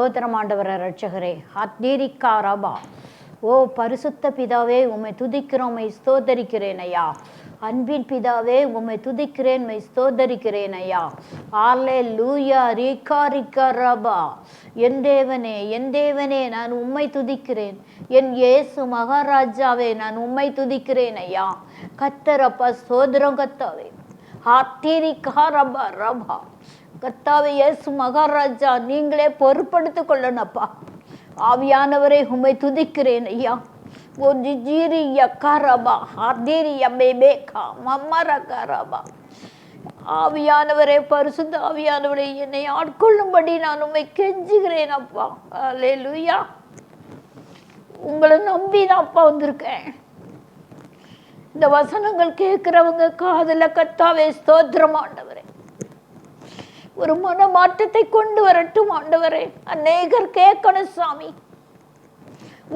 ஸ்தோத்திரம் ஆண்டவர ரட்சகரே ஹத்தீரிக்கா ரபா. ஓ பரிசுத்த பிதாவே உம்மை துதிக்கிறோம் உம்மை ஸ்தோத்தரிக்கிறேன் ஐயா. அன்பின் பிதாவே உம்மை துதிக்கிறேன் மை ஸ்தோதரிக்கிறேன் ஐயா. ஆலே லூயா ரீகா ரிக்கா ரபா. என் தேவனே என் தேவனே நான் உம்மை துதிக்கிறேன். என் இயேசு மகாராஜாவே நான் உம்மை துதிக்கிறேன் ஐயா. கத்தரப்பா சோதரம் கத்தாவே. ஹாத்திரிக்கா ரபா ரபா. கத்தாவே இயேசு மகாராஜா நீங்களே பொறுப்படுத்திக் கொள்ளணப்பா ஆவியானவரை உமை துதிக்கிறேன் ஐயா. ஓ ஜிஜீரி யக்காரபா ஹர்தீரி யமேபேகா மம்மரகாரபா ஆவியானவரே பரிசுத்த ஆவியானவரே என்னை ஆட்கொள்ளும்படி நான் உண்மை கெஞ்சுகிறேன் அப்பா. அல்லேலூயா உங்களை நம்பி நான் அப்பா வந்திருக்கேன். இந்த வசனங்கள் கேட்குறவங்க காதில் கத்தாவே ஸ்தோத்திரம் ஆண்டவரே. ஒரு மன மாற்றத்தை கொண்டு வரட்டும் ஆண்டவரே. அநேகர் கேட்கணும் சாமி.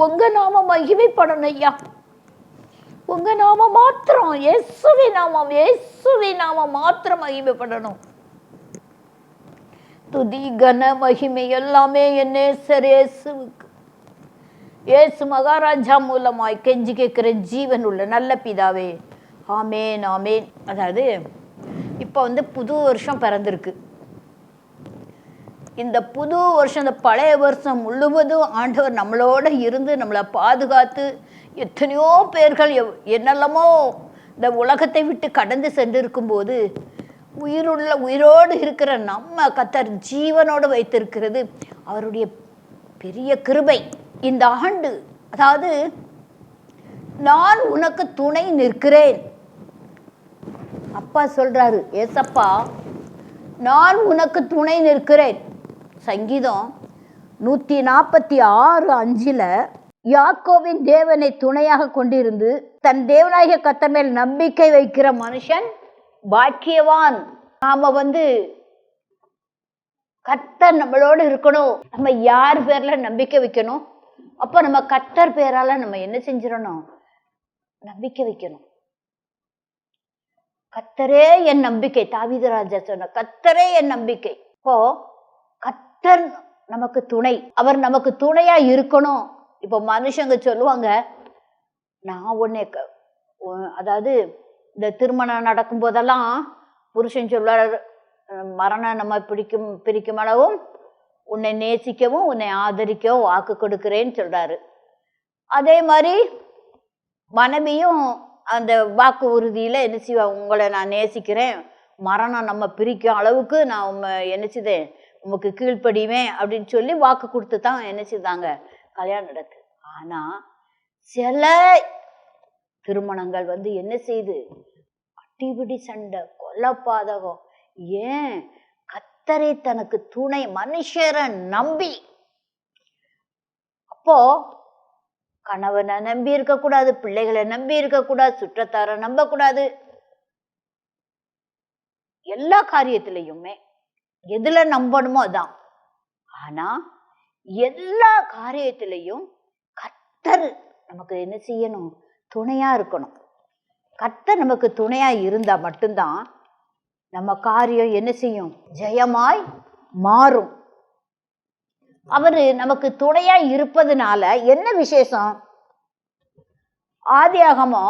உங்க நாம மகிமைப்படணும் ஐயா. உங்க நாம மாத்திரம் இயேசுவி நாமம் இயேசுவி நாம மாத்திரம் மகிமைப்படணும். துதி கன மகிமை எல்லாமே என் நேசர் இயேசுவுக்கு. இயேசு மகாராஜா மூலமாய் கெஞ்சி கேட்கிற ஜீவன் உள்ள நல்ல பிதாவே. ஆமேன் ஆமேன். அதாவது இப்போ வந்து புது வருஷம் பிறந்திருக்கு. இந்த புது வருஷம் இந்த பழைய வருஷம் முழுவதும் ஆண்டவர் நம்மளோட இருந்து நம்மளை பாதுகாத்து எத்தனையோ பேர்கள் எவ்- என்னெல்லாமோ இந்த உலகத்தை விட்டு கடந்து சென்றிருக்கும்போது உயிருள்ள உயிரோடு இருக்கிற நம்ம கத்தர் ஜீவனோடு வைத்திருக்கிறது. அவருடைய பெரிய கிருபை இந்த ஆண்டு. அதாவது நான் உனக்கு துணை நிற்கிறேன். அப்பா சொல்றாரு ஏசப்பா நான் உனக்கு துணை நிற்கிறேன். சங்கீதம் நூற்றி நாற்பத்தி ஆறு அஞ்சில் யாக்கோவின் தேவனை துணையாக கொண்டிருந்து தன் தேவநாயக கத்தர் மேல் நம்பிக்கை வைக்கிற மனுஷன் பாக்கியவான். நாம் வந்து கத்தர் நம்மளோட இருக்கணும். நம்ம யார் பேரில் நம்பிக்கை வைக்கணும்? அப்போ நம்ம கத்தர் பேரால் நம்ம என்ன செஞ்சிடணும்? நம்பிக்கை வைக்கணும். கத்தரே என் நம்பிக்கை தாவிதராஜா சொன்ன கத்தரே என் நம்பிக்கை. இப்போ கர்த்தர் நமக்கு துணை. அவர் நமக்கு துணையா இருக்கணும். இப்போ மனுஷங்க சொல்லுவாங்க நான் ஒன்னே க- அதாவது இந்த திருமணம் நடக்கும் போதெல்லாம் புருஷன் சொல்வார் மரணம் நம்ம பிடிக்கும் பிரிக்கும் அளவும் உன்னை நேசிக்கவும் உன்னை ஆதரிக்கவும் வாக்கு கொடுக்கிறேன்னு சொல்றாரு. அதே மாதிரி மனைவியும் அந்த வாக்கு உறுதியில என்ன செய்வா உங்களை நான் நேசிக்கிறேன். மரணம் நம்ம பிரிக்கும் அளவுக்கு நான் உண்மை என்ன செய்தேன் உமக்கு கீழ்ப்படிவேன் அப்படின்னு சொல்லி வாக்கு கொடுத்து தான் என்ன செய்தாங்க? கல்யாணம் நடக்கு. ஆனா சில திருமணங்கள் வந்து என்ன செய்து? அட்டிபிடி சண்டை கொல்லப்பாதகம். ஏன்? கத்தரை தனக்கு துணை மனுஷரை நம்பி. அப்போ கணவனை நம்பி இருக்கக்கூடாது பிள்ளைகளை நம்பி இருக்கக்கூடாது சுற்றத்தாரை நம்பக்கூடாது. எல்லா காரியத்திலையுமே எதில் நம்பணுமோ அதான். ஆனால் எல்லா காரியத்திலையும் கத்தர் நமக்கு என்ன செய்யணும்? துணையாக இருக்கணும். கத்தர் நமக்கு துணையாக இருந்தால் மட்டும்தான் நம்ம காரியம் என்ன செய்யும்? ஜெயமாய் மாறும். அவர் நமக்கு துணையா இருப்பதுனால என்ன விசேஷம்? ஆதியாகமோ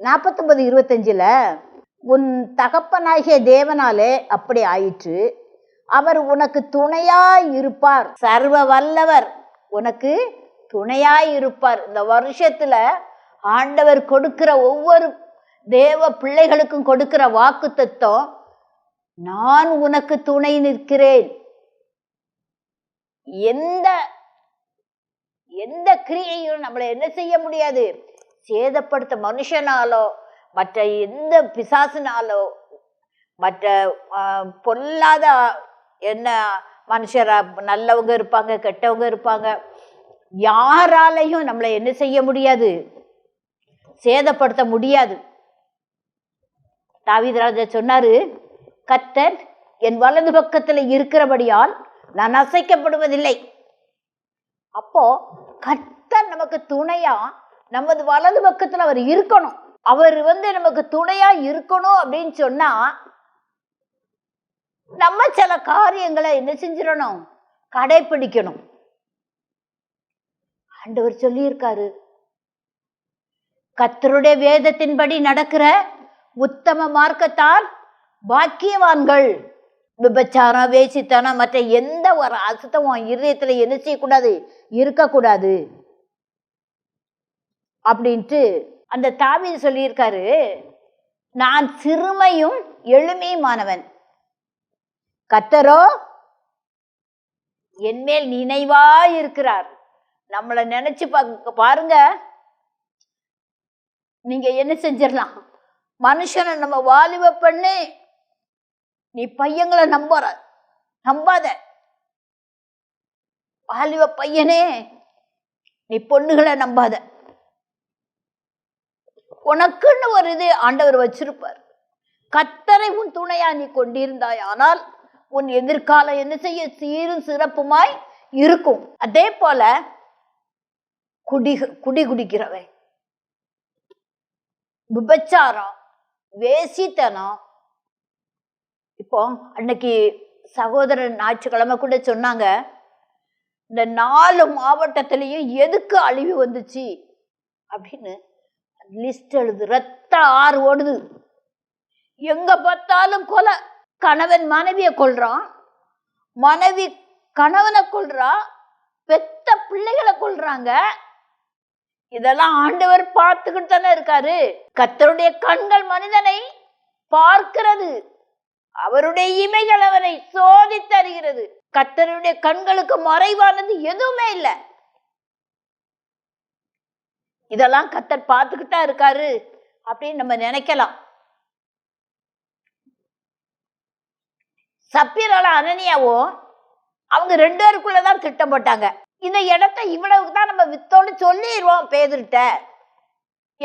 நாற்பத்தொன்பது இருபத்தஞ்சில் உன் தகப்பனாகிய தேவனாலே அப்படி ஆயிற்று. அவர் உனக்கு துணையாய் இருப்பார். சர்வ வல்லவர் உனக்கு துணையாய் இருப்பார். இந்த வருஷத்துல ஆண்டவர் கொடுக்கிற ஒவ்வொரு தேவ பிள்ளைகளுக்கும் கொடுக்கிற வாக்கு நான் உனக்கு துணை நிற்கிறேன். எந்த எந்த கிரியையும் நம்மளை என்ன செய்ய முடியாது. சேதப்படுத்த மனுஷனாலோ மற்ற எந்த பிசாசினாலோ மற்ற பொல்லாத என்ன மனுஷர் நல்லவங்க இருப்பாங்க கெட்டவங்க இருப்பாங்க. யாராலையும் நம்மளை என்ன செய்ய முடியாது. சேதப்படுத்த முடியாது. தாவீதராஜா சொன்னாரு கத்தர் என் வலது பக்கத்தில் இருக்கிறபடியால் நான் அசைக்கப்படுவதில்லை. அப்போ கத்தர் நமக்கு துணையா நமது வலது பக்கத்தில் அவர் இருக்கணும். அவர் வந்து நமக்கு துணையா இருக்கணும் அப்படின்னு சொன்னா நம்ம சில காரியங்களை என்ன செஞ்சிடணும்? கடைபிடிக்கணும் ஆண்டவர் சொல்லியிருக்காரு. கத்தருடைய வேதத்தின்படி நடக்கிற உத்தம மார்க்கத்தால் பாக்கியவான்கள். விபச்சாரம் வேசித்தனம் மற்ற எந்த ஒரு அசுத்தமும் இருதயத்தில் என்ன செய்யக்கூடாது? இருக்கக்கூடாது. அப்படின்ட்டு அந்த தாவி சொல்லியிருக்காரு. நான் சிறுமையும் எளிமையுமானவன். கத்தரோ என்மேல் நினைவா இருக்கிறார் நம்மளை நினைச்சு பாருங்க. நீங்க என்ன செஞ்சிடலாம் மனுஷனை நம்ம வாலிப பண்ணு நீ பையங்களை நம்புற நம்பாத. வாலிப பையனே நீ பொண்ணுகளை நம்பாத. உனக்குன்னு ஒரு இது ஆண்டவர் வச்சிருப்பார். கத்தரை உன் துணையா நீ கொண்டிருந்தாய் ஆனால் உன் எதிர்காலம் என்ன செய்ய சீரும் சிறப்புமாய் இருக்கும். அதே போல குடி குடி குடிக்கிறவன். விபச்சாரம் வேசித்தனம். இப்போ அன்னைக்கு சகோதரன் ஞாயிற்றுக்கிழமை கூட சொன்னாங்க இந்த நாலு மாவட்டத்திலையும் எதுக்கு அழிவு வந்துச்சு? அப்படின்னு லிஸ்ட் எழுது. ரத்த ஆறு ஓடுது. எங்க பார்த்தாலும் கொலை. கணவன் மனைவியை கொள்றான் மனைவி கணவனை கொள்றா பெத்த பிள்ளைகளை கொள்றாங்க இதெல்லாம் ஆண்டவர் பார்த்துக்கிட்டு தானே இருக்காரு. கத்தருடைய கண்கள் மனிதனை பார்க்கிறது. அவருடைய இமைகள் அவனை சோதித்தருகிறது கத்தருடைய கண்களுக்கு மறைவானது எதுவுமே இல்லை. இதெல்லாம் கத்தர் பார்த்துக்கிட்டா இருக்காரு அப்படின்னு நம்ம நினைக்கலாம். சப்பீரால அனனியாவும் அவங்க ரெண்டு பேருக்குள்ளதான் திட்டம் போட்டாங்க. இந்த இடத்த இவ்வளவுக்கு தான் நம்ம வித்தோன்னு சொல்லிடுவோம் பேதுருட்ட.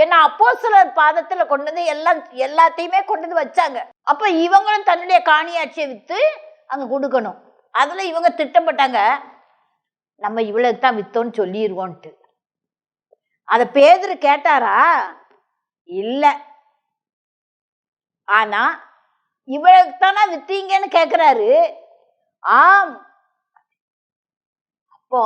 ஏன்னா அப்போ சிலர் பாதத்தில் கொண்டு வந்து எல்லாம் எல்லாத்தையுமே கொண்டு வந்து வச்சாங்க. அப்போ இவங்களும் தன்னுடைய காணியாட்சியை விற்று அங்கே கொடுக்கணும். அதில் இவங்க திட்டம் போட்டாங்க. நம்ம இவ்வளவு தான் வித்தோன்னு சொல்லிடுவோன்ட்டு அதை பேதுரு கேட்டாரா? இல்லை. ஆனால் இவ்வளவு தானே வித்தீங்கன்னு கேட்குறாரு ஆம். அப்போ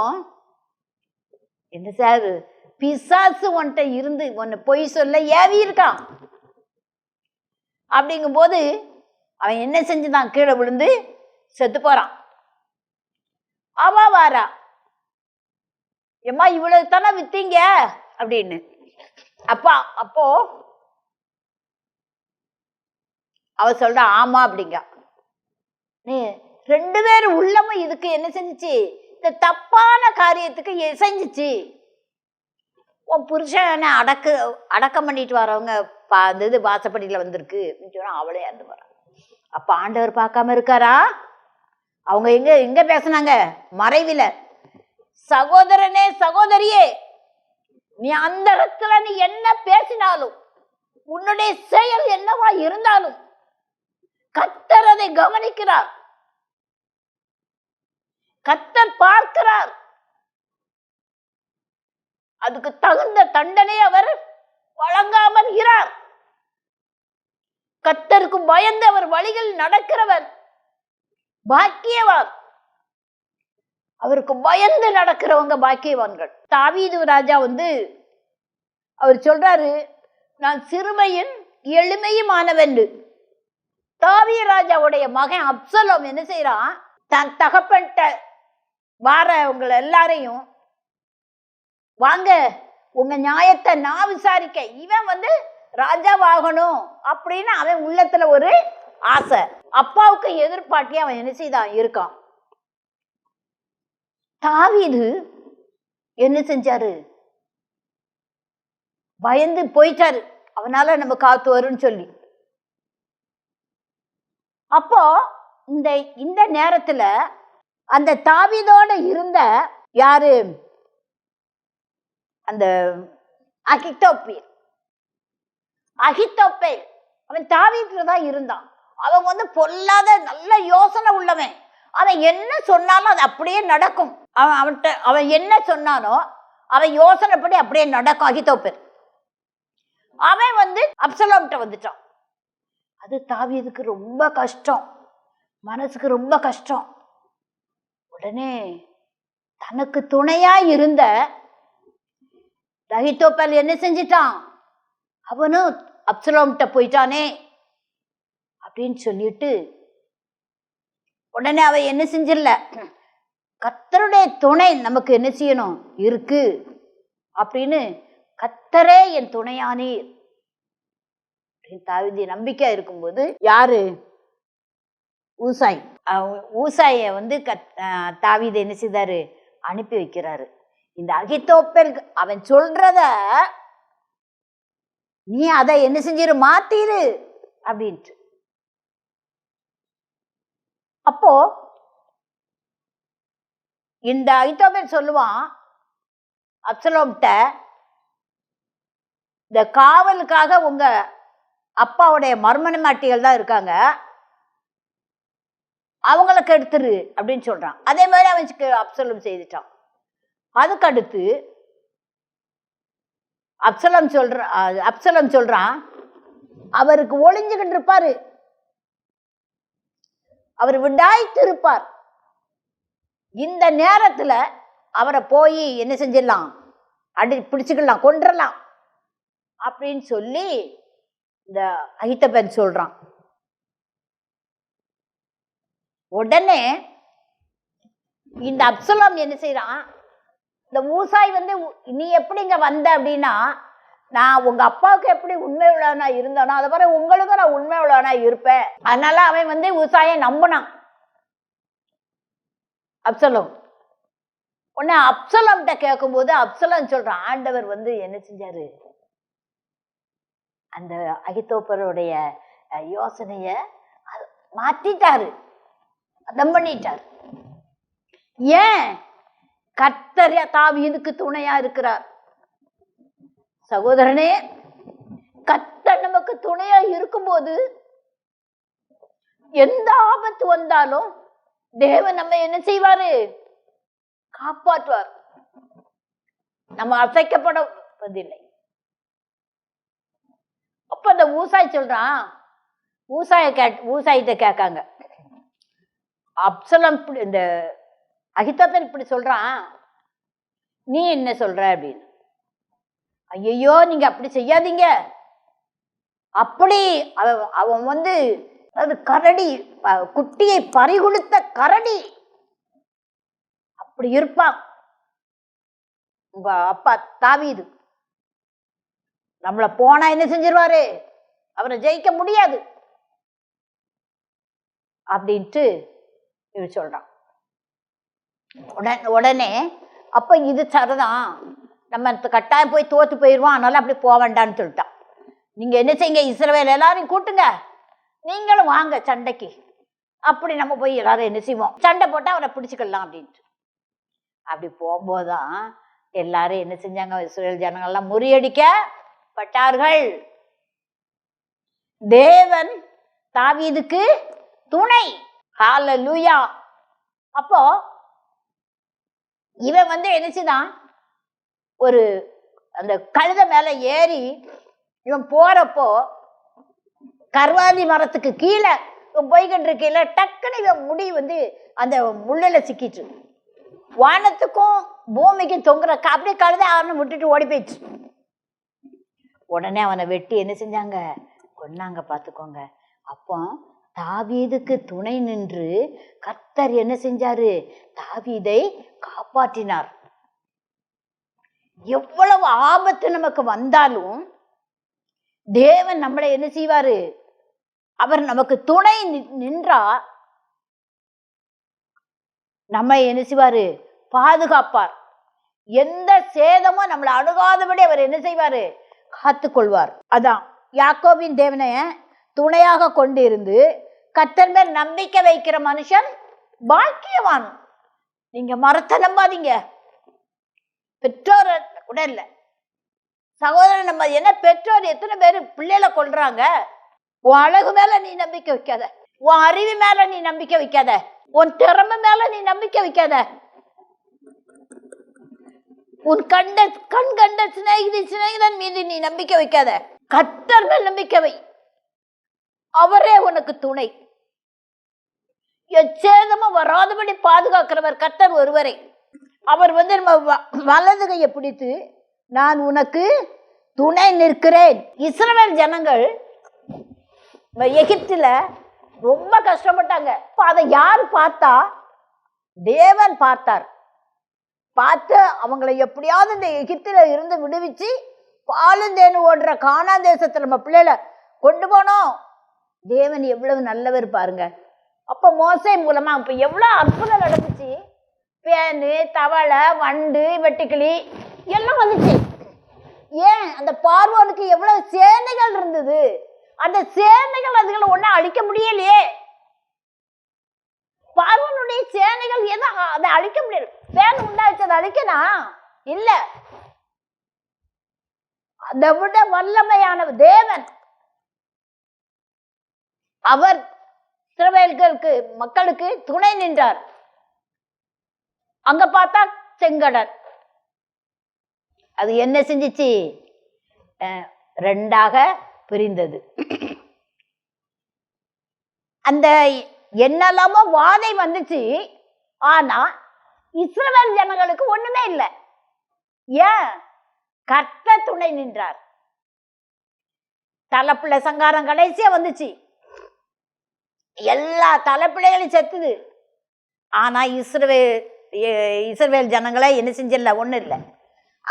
என்ன சார்? பிசாசு உன்கிட்ட இருந்து உன்னை பொய் சொல்ல ஏவி இருக்கான். அப்படிங்கும்போது அவன் என்ன செஞ்சுதான்? கீழே விழுந்து செத்து போறான். அவா வாரா. எம்மா இவ்வளவு தானே வித்தீங்க அப்படின்னு. அப்பா அப்போ அவ சொல்றா ஆமா அப்படிங்க. நீ ரெண்டு பேர் உள்ளமும் இதுக்கு என்ன செஞ்சிச்சு? இந்த தப்பான காரியத்துக்கு எ- உன் புருஷனை அடக்கு அடக்கம் பண்ணிட்டு வரவங்க பா அந்த இது வாசப்படியில் வந்திருக்கு அப்படின்னு சொன்னால் அவளே இறந்து வரான் அப்போ ஆண்டவர் பார்க்காம இருக்காரா? அவங்க எங்கே எங்கே பேசுனாங்க? மறைவில். சகோதரனே சகோதரியே நீ அந்த இடத்துல நீ என்ன பேசினாலும் உன்னுடைய செயல் என்னவா இருந்தாலும் கத்தர் அதை கவனிக்கிறார். கத்தர் பார்க்கிறார். அதுக்கு தகுந்த தண்டனை அவர் வழங்காமல் இரார் கத்தருக்கு பயந்து அவர் வழிகள் நடக்கிறவர் பாக்கியவான். அவருக்கு பயந்து நடக்கிறவங்க பாக்கியவான்கள். தாவீது ராஜா வந்து அவர் சொல்றாரு நான் சிறுமையின் எளிமையுமானவன் தாவிய ராஜாவுடைய மகன் அப்சலோம் என்ன செய்யறான் தன் தகப்பன்ட்ட வாரவங்க எல்லாரையும் வாங்க உங்க நியாயத்தை நான் விசாரிக்க இவன் வந்து ராஜாவாகணும் அப்படின்னு அவன் உள்ளத்துல ஒரு ஆசை. அப்பாவுக்கு எதிர்பார்ட்டி அவன் என்ன செய்தான்? இருக்கான். தாவிது என்ன செஞ்சாரு? பயந்து போயிட்டாரு. அவனால நம்ம காத்து வரும்னு சொல்லி. அப்போ இந்த இந்த நேரத்துல அந்த தாவிதோட இருந்த யாரு? அந்த அகித்தோப்பியர் அகித்தோப்பை அவன் தாவீதுல தான் இருந்தான். அவன் வந்து பொல்லாத நல்ல யோசனை உள்ளவன். அவன் என்ன சொன்னாலும் அது அப்படியே நடக்கும். அவன் அவன்கிட்ட அவன் என்ன சொன்னானோ அவன் யோசனைப்படி அப்படியே நடக்கும் அகித்தோப்பேல். அவன் வந்து அப்சலோம்கிட்ட வந்துட்டான். அது தாவியதுக்கு ரொம்ப கஷ்டம். மனசுக்கு ரொம்ப கஷ்டம். உடனே தனக்கு துணையா இருந்த ரஹித்தோப்பல் என்ன செஞ்சிட்டான்? அவனும் அப்சலோம்கிட்ட போயிட்டானே அப்படின்னு சொல்லிட்டு உடனே அவன் என்ன செஞ்சிடல? கத்தருடைய துணை நமக்கு என்ன செய்யணும்? இருக்கு. அப்படின்னு கத்தரே என் துணையானீர். தாவிதி நம்பிக்கை இருக்கும்போது யாரு? ஊசாய். அவ- வந்து கத் தாவிதை என்ன செய்தாரு? அனுப்பி வைக்கிறாரு. இந்த அகித்தோப்பல் அவன் சொல்றத நீ அதை என்ன செஞ்சிரு? மாத்திரு அப்படின்ட்டு. அப்போ இந்த ஐத்தோபேல் சொல்லுவான் அப்சலோம்கிட்ட இந்த காவலுக்காக உங்க அப்பாவுடைய மர்மனமாட்டிகள் தான் இருக்காங்க. அவங்கள கெடுத்துரு அப்படின்னு சொல்கிறான் அதே மாதிரி அவன் அப்சலம் செய்துட்டான். அதுக்கு அடுத்து அப்சலம் சொல்ற அப்சலம் சொல்கிறான் அவருக்கு ஒளிஞ்சுக்கிட்டு இருப்பார். அவர் விடாய்த்து இருப்பார். இந்த நேரத்தில் அவரை போய் என்ன செஞ்சிடலாம்? அடி பிடிச்சிக்கலாம் கொண்டுடலாம் அப்படின்னு சொல்லி இந்த அகித்தபன் சொல்றான். உடனே இந்த அப்சலாம் என்ன செய்யறான் இந்த ஊசாய் வந்து உ- நீ எப்படி இங்க வந்த அப்படின்னா நான் உங்க அப்பாவுக்கு எப்படி உண்மை உள்ளவனா இருந்தேனோ அதை மாதிரி உங்களுக்கும் நான் உண்மை உள்ளவனா இருப்பேன். அதனால அவன் வந்து ஊசாயை நம்பினான். அப்சலம். உடனே அப்சலம்கிட்ட கேட்கும்போது அப்சலம் சொல்றான் ஆண்டவர் வந்து என்ன செஞ்சாரு? அந்த அகித்தோப்பருடைய யோசனையை யோசனைய மாத்திட்டாரு. அதம் பண்ணிட்டார். ஏன்? கர்த்தர் தாவியனுக்கு துணையா இருக்கிறார்? சகோதரனே கர்த்தர் நமக்கு துணையா இருக்கும்போது எந்த ஆபத்து வந்தாலும் தேவன் நம்ம என்ன செய்வாரு? காப்பாற்றுவார். நம்ம அசைக்கப்படப்பதில்லை அப்போ அந்த ஊசாய் சொல்கிறான் ஊசாய கேட் ஊசாயிட்ட கேட்காங்க. அப்சலம் இப்படி- இந்த அகிதாத்தன் இப்படி சொல்கிறான் நீ என்ன சொல்ற அப்படின்னு. ஐயோ நீங்கள் அப்படி செய்யாதீங்க. அப்படி அவன் அவன் வந்து அது கரடி குட்டியை பறிகொடுத்த கரடி. அப்படி இருப்பான். உங்க அப்பா தாவீது. நம்மளை போனா என்ன செஞ்சிருவாரு? அவரை ஜெயிக்க முடியாது. அப்படின்ட்டு இவர் சொல்றான் உடனே உடனே அப்ப இது சரிதான். நம்ம கட்டாயம் போய் தோத்து போயிடுவோம் அதனால அப்படி போக வேண்டாம்னு சொல்லிட்டான் நீங்க என்ன செய்யுங்க? இஸ்ரவேல் எல்லாரையும் கூட்டுங்க. நீங்களும் வாங்க சண்டைக்கு. அப்படி நம்ம போய் எல்லாரும் என்ன செய்வோம்? சண்டை போட்டா அவரை பிடிச்சிக்கலாம் அப்படின்ட்டு. அப்படி போகும்போதுதான் எல்லாரும் என்ன செஞ்சாங்க? இஸ்ரேல் ஜனங்கள்லாம் முறியடிக்க பட்டார்கள் தேவன் தாவீதுக்கு துணை. லூயா அப்போ இவன் வந்து என்னச்சுதான் ஒரு அந்த கழுத மேல ஏறி இவன் போறப்போ கர்வாதி மரத்துக்கு கீழே இவன் போய்கிட்டு இருக்கையில டக்குன்னு இவன் முடி வந்து அந்த முள்ளில் சிக்கிட்டு வானத்துக்கும் பூமிக்கும் தொங்குற க- அப்படியே கழுத ஆறுன்னு விட்டுட்டு ஓடி போயிடுச்சு. உடனே அவனை வெட்டி என்ன செஞ்சாங்க? கொன்னாங்க பார்த்துக்கோங்க. அப்போ தாவீதுக்கு துணை நின்று கர்த்தர் என்ன செஞ்சாரு? தாவீதை காப்பாற்றினார். எவ்வளவு ஆபத்து நமக்கு வந்தாலும் தேவன் நம்மளை என்ன செய்வாரு? அவர் நமக்கு துணை நின்றா நம்ம என்ன செய்வாரு? பாதுகாப்பார். எந்த சேதமும் நம்மளை அணுகாதபடி அவர் என்ன செய்வாரு? காத்து கொள்வார் அதான் யாக்கோபின் தேவனைய துணையாக கொண்டு இருந்து கத்தர் மேல் நம்பிக்கை வைக்கிற மனுஷன் பாக்கியவான். நீங்க மரத்தை நம்பாதீங்க. பெற்றோர் கூட இல்லை. சகோதரன் நம்ம என்ன பெற்றோர் எத்தனை பேர் பிள்ளைகளை கொள்றாங்க உன் அழகு மேல நீ நம்பிக்கை வைக்காத. உன் அறிவு மேல நீ நம்பிக்கை வைக்காத. உன் திறமை மேல நீ நம்பிக்கை வைக்காத. உன் கண்ட கண் கண்ட சிநேகிதி சிநேகிதன் மீது நீ நம்பிக்கை வைக்காத. கத்தர் மேல் நம்பிக்கை வை. அவரே உனக்கு துணை. எச்சேதமும் வராதபடி பாதுகாக்கிறவர் கத்தர் ஒருவரை. அவர் வந்து நம்ம வ- வலது கையை பிடித்து நான் உனக்கு துணை நிற்கிறேன். இஸ்ரவேல் ஜனங்கள் எகிப்தில் ரொம்ப கஷ்டப்பட்டாங்க. அதை யார் பார்த்தா? தேவன் பார்த்தார். பார்த்து அவங்கள எப்படியாவது இந்த எகித்தில் இருந்து விடுவிச்சு பாலுந்தேனு ஓடுற காணாந்தேசத்தில் நம்ம பிள்ளைகளை கொண்டு போனோம். தேவன் எவ்வளவு நல்லவர் பாருங்க. அப்போ மோசை மூலமாக இப்போ எவ்வளோ அற்புதம் நடந்துச்சு. பேனு தவளை வண்டு வெட்டுக்கிளி எல்லாம் வந்துச்சு. ஏன்? அந்த பார்வோனுக்கு எவ்வளவு சேனைகள் இருந்தது. அந்த சேனைகள் அதுகளை ஒன்றும் அழிக்க முடியலையே. பார்வனுடைய சேனைகள் எதை அதை அழிக்க முடியல. ஃபேன் உண்டாச்சு அதை அழிக்கணும் இல்ல. அதை விட வல்லமையான தேவன். அவர் இஸ்ரவேல்களுக்கு மக்களுக்கு துணை நின்றார். அங்க பார்த்தா செங்கடல். அது என்ன செஞ்சுச்சு? அஹ், ரெண்டாக பிரிந்தது. அந்த என்னெல்லாமோ வாதை வந்துச்சு. ஆனா இஸ்ரவேல் ஜனங்களுக்கு ஒண்ணுமே இல்லை. ஏன்? கர்த்த துணை நின்றார். தலைப்பிள்ளை சங்காரம் கடைசியா வந்துச்சு. எல்லா தலைப்பிள்ளைகளையும் செத்துது. ஆனா இஸ்ரவேல் இஸ்ரவேல் ஜனங்களே என்ன செஞ்சிடல? ஒண்ணும் இல்லை.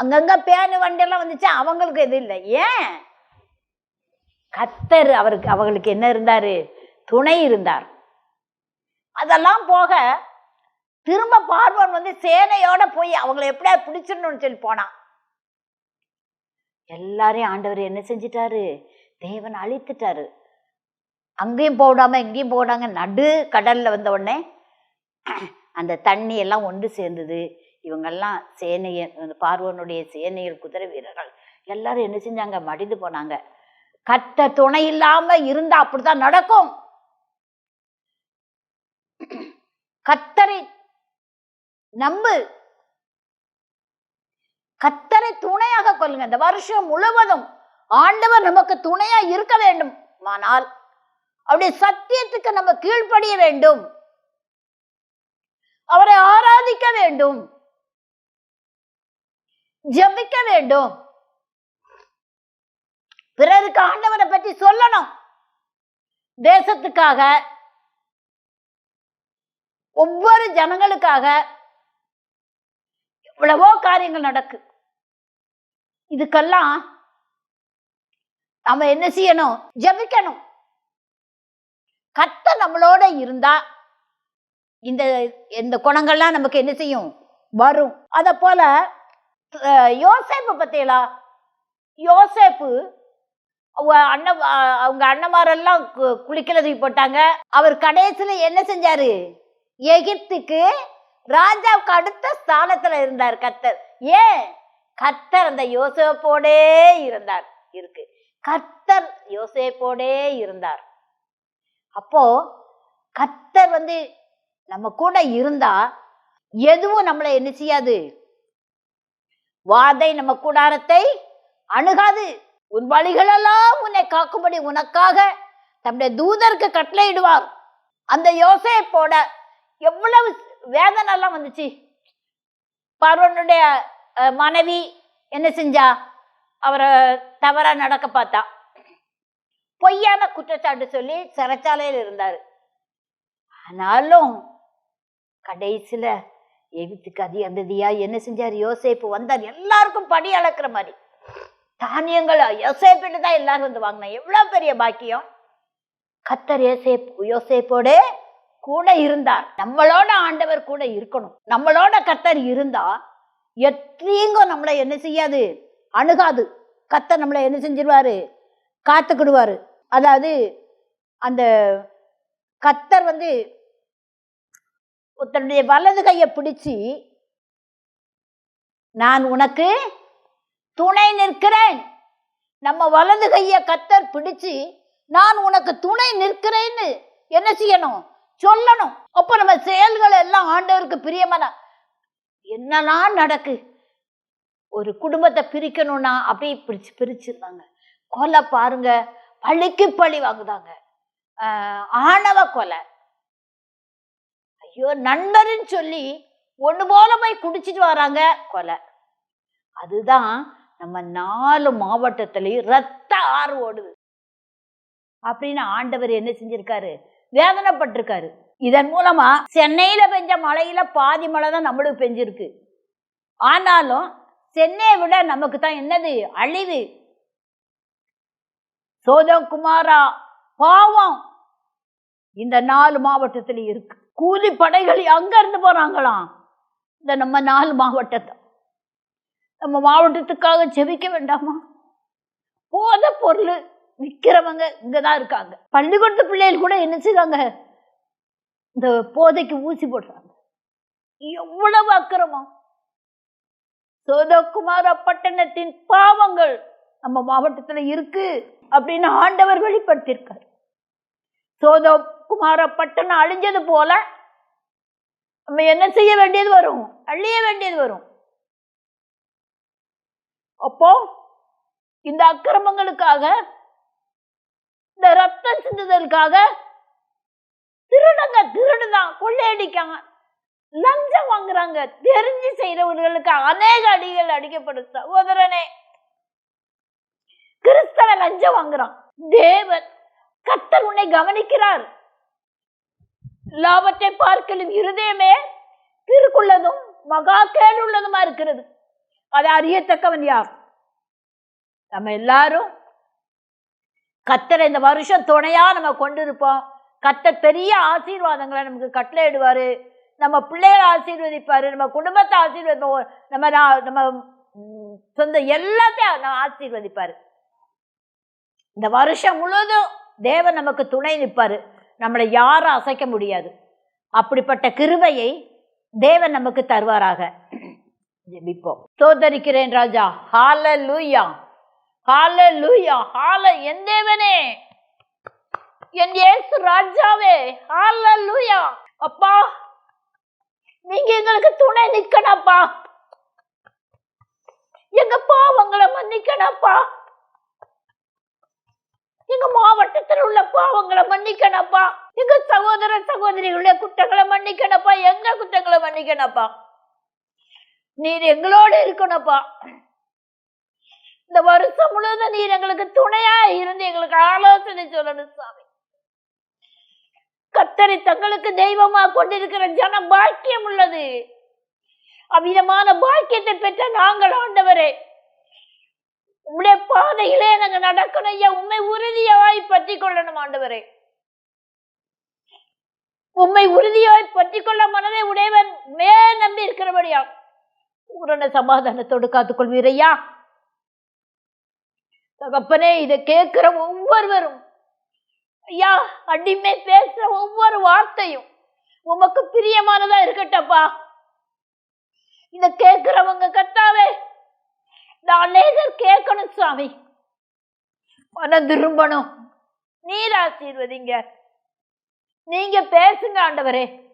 அங்கங்க பேனு வண்டியெல்லாம் வந்துச்சு? அவங்களுக்கு எதுவும் இல்லை. ஏன்? கத்தர் அவருக்கு அவங்களுக்கு என்ன இருந்தாரு? துணை இருந்தார். அதெல்லாம் போக திரும்ப பார்வன் வந்து சேனையோட போய் அவங்கள எப்படியா பிடிச்சிடணும்னு சொல்லி போனான். எல்லாரையும் ஆண்டவர் என்ன செஞ்சிட்டாரு? தேவன் அழித்துட்டாரு. அங்கேயும் போடாம இங்கேயும் போடாங்க நடு கடல்ல வந்த உடனே அந்த தண்ணி எல்லாம் ஒன்று சேர்ந்தது. இவங்கெல்லாம் சேனைய அந்த பார்வனுடைய சேனையர் குதிரை வீரர்கள் எல்லாரும் என்ன செஞ்சாங்க? மடிந்து போனாங்க. கத்த துணை இல்லாம இருந்தா அப்படித்தான் நடக்கும். கத்தரை நம்பு. கத்தரை துணையாக கொள்ளுங்க. இந்த வருஷம் முழுவதும் ஆண்டவர் நமக்கு துணையா இருக்க வேண்டும். ஆனால் அவருடைய சத்தியத்துக்கு நம்ம கீழ்ப்படிய வேண்டும். அவரை ஆராதிக்க வேண்டும். ஜபிக்க வேண்டும். பிறருக்கு ஆண்டவரை பற்றி சொல்லணும். தேசத்துக்காக ஒவ்வொரு ஜனங்களுக்காக எவ்வளவோ காரியங்கள் நடக்கு. இதுக்கெல்லாம் நம்ம என்ன செய்யணும்? ஜபிக்கணும். கத்த நம்மளோட இருந்தா இந்த இந்த குணங்கள்லாம் நமக்கு என்ன செய்யும்? வரும். அத போல யோசேப்பு பத்தியலா? யோசேப்பு அவங்க அண்ணன் அவங்க அண்ணமாரெல்லாம் கு- குளிக்கிறதுக்கு போட்டாங்க. அவர் கடைசியில என்ன செஞ்சாரு? எகிப்துக்கு ராஜாவுக்கு அடுத்த ஸ்தானத்துல இருந்தார் கத்தர் ஏன்? கத்தர் அந்த யோசேப்போடே இருந்தார். இருக்கு. கத்தர் யோசேப்போடே இருந்தார். அப்போ கத்தர் வந்து நம்ம கூட இருந்தா எதுவும் நம்மளை என்ன செய்யாது? வாதை நம்ம கூடாரத்தை அணுகாது. உன் வழிகளெல்லாம் உன்னை காக்கும்படி உனக்காக தம்முடைய தூதருக்கு கட்டளையிடுவார். அந்த யோசேப்போட எவ்வளவு வேதனை எல்லாம் வந்துச்சு. பார்வனுடைய மனைவி என்ன செஞ்சா? அவரை தவறா நடக்க பார்த்தா. பொய்யான குற்றச்சாட்டு சொல்லி சிறைச்சாலையில் இருந்தார். ஆனாலும் கடைசியில எகிப்துக்கு அந்ததியா என்ன செஞ்சார்? யோசேப்பு வந்தார். எல்லாருக்கும் படி அளக்குற மாதிரி. தானியங்கள் யோசேப்பிட்டு தான் எல்லாரும் வந்து வாங்கினேன் எவ்வளோ பெரிய பாக்கியம்? கத்தர் யோசேப் யோசேப்போட கூட இருந்தார். நம்மளோட ஆண்டவர் கூட இருக்கணும். நம்மளோட கத்தர் இருந்தா எத்தீங்கும் நம்மளை என்ன செய்யாது? அணுகாது. கத்தர் நம்மளை என்ன செஞ்சிருவாரு? காத்துக்கிடுவாரு. அதாவது அந்த கத்தர் வந்து தன்னுடைய வலது கையை பிடிச்சி நான் உனக்கு துணை நிற்கிறேன். நம்ம வலது கையை கத்தர் பிடிச்சு நான் உனக்கு துணை நிற்கிறேன்னு என்ன செய்யணும்? சொல்லணும். அப்ப நம்ம செயல்கள் எல்லாம் ஆண்டவருக்கு பிரியமான? என்னெல்லாம் நடக்கு. ஒரு குடும்பத்தை பிரிக்கணும்னா அப்படியே பிரிச்சு பிரிச்சிருந்தாங்க கொலை பாருங்க. பழிக்கு பழி வாங்குதாங்க. ஆணவ கொலை. ஐயோ நண்பர்னு சொல்லி ஒண்ணு போல போய் குடிச்சிட்டு வராங்க கொலை. அதுதான் நம்ம நாலு மாவட்டத்திலையும் ரத்த ஆறு ஓடுது. அப்படின்னு ஆண்டவர் என்ன செஞ்சிருக்காரு? வேதனைப்பட்டிருக்காரு. இதன் மூலமா சென்னையில பெஞ்ச மழையில பாதி மழை தான் நம்மளுக்கு பெஞ்சிருக்கு. ஆனாலும் சென்னையை விட நமக்கு தான் என்னது? அழிவு. சோதகுமாரா பாவம். இந்த நாலு மாவட்டத்தில் இருக்கு. கூலி படைகள் அங்க இருந்து போறாங்களாம்? இந்த நம்ம நாலு மாவட்டத்தை. நம்ம மாவட்டத்துக்காக செவிக்க வேண்டாமா? போத பொருள். விற்கிறவங்க இங்கதான் இருக்காங்க. பள்ளிக்கூடத்து பிள்ளைகள் கூட என்ன செய்றாங்க? இந்த போதைக்கு ஊசி போடுறாங்க. எவ்வளவு அக்கிரமம். சோதகுமார பட்டணத்தின் பாவங்கள் நம்ம மாவட்டத்தில் இருக்கு அப்படின்னு ஆண்டவர் வெளிப்படுத்தியிருக்கார். சோதகுமார பட்டணம் அழிஞ்சது போல நம்ம என்ன செய்ய வேண்டியது வரும்? அழிய வேண்டியது வரும். அப்போ இந்த அக்கிரமங்களுக்காக இந்த ரத்தம் சிந்துதலுக்காக திருடங்க திருடுதான் கொள்ளையடிக்காங்க லஞ்சம் வாங்குறாங்க. தெரிஞ்சு செய்யறவர்களுக்கு அநேக அடிகள் அடிக்கப்படும் சகோதரனே. கிறிஸ்தவ லஞ்சம் வாங்குறான். தேவன் கத்தர் உன்னை கவனிக்கிறார். லாபத்தை பார்க்கலும் இருதயமே திருக்குள்ளதும் மகா கேடுள்ளதுமா இருக்கிறது. அதை அறியத்தக்கவன் யார்? நம்ம எல்லாரும் கத்தரை இந்த வருஷம் துணையாக நம்ம கொண்டிருப்போம். கத்தர் பெரிய ஆசீர்வாதங்களை நமக்கு கட்டளையிடுவார். நம்ம பிள்ளைகளை ஆசீர்வதிப்பார். நம்ம குடும்பத்தை ஆசீர்வதிப்போம் நம்ம நம்ம சொந்த எல்லாத்தையும் நான் ஆசீர்வதிப்பார். இந்த வருஷம் முழுவதும் தேவன் நமக்கு துணை நிற்பார். நம்மளை யாரும் அசைக்க முடியாது. அப்படிப்பட்ட கிருபையை தேவன் நமக்கு தருவாராக. ஜெபிப்போம். தோதரிக்கிறேன் ராஜா. ஹால லூயா ஹால லூயா ஹால என் தேவனே. என் ஏசு ராஜாவே ஹால லூயா அப்பா நீங்க எங்களுக்கு துணை நிக்கணப்பா. எங்க பாவங்களை மன்னிக்கணப்பா. எங்க மாவட்டத்தில் உள்ள பாவங்களை மன்னிக்கணப்பா. எங்க சகோதர சகோதரிகளுடைய குற்றங்களை மன்னிக்கணப்பா. எங்க குற்றங்களை மன்னிக்கணப்பா. நீர் எங்களோட இருக்கணும்ப்பா இந்த வருஷம் முழுவதும் நீர் எங்களுக்கு துணையா இருந்து எங்களுக்கு ஆலோசனை சொல்லணும் சாமி. கத்தரை தங்களுக்கு தெய்வமா கொண்டிருக்கிற ஜன பாக்கியம் உள்ளது. அவ்விதமான பாக்கியத்தை பெற்ற நாங்கள் ஆண்டவரே. உம்முடைய பாதையிலே நாங்க நடக்கணும் ஐயா. உண்மை உறுதியாய் பற்றி கொள்ளணும் ஆண்டவரே. உண்மை உறுதியாய் பற்றி கொள்ள மனதை உடையவன் மே நம்பி இருக்கிறபடியா பூரண சமாதானத்தோடு காத்துக்கொள்வீரையா தகப்பனே இதை கேட்குற ஒவ்வொருவரும் ஐயா அடிமை பேசுற ஒவ்வொரு வார்த்தையும் உமக்கு பிரியமானதா இருக்கட்டப்பா. இத கேட்கிறவங்க கத்தாவே இந்த அநேகர் கேட்கணும் சுவாமி. மன திரும்பணும். நீர் ஆசீர்வதிங்க. நீங்க பேசுங்க ஆண்டவரே.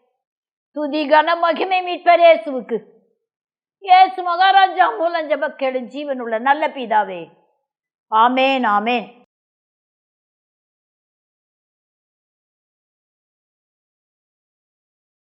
துதி கன மகிமை மீட்பர் இயேசுவுக்கு. இயேசு மகாராஜா மூலம் ஜெப கேளு ஜீவனுள்ள நல்ல பீதாவே. ஆமேன் ஆமேன்.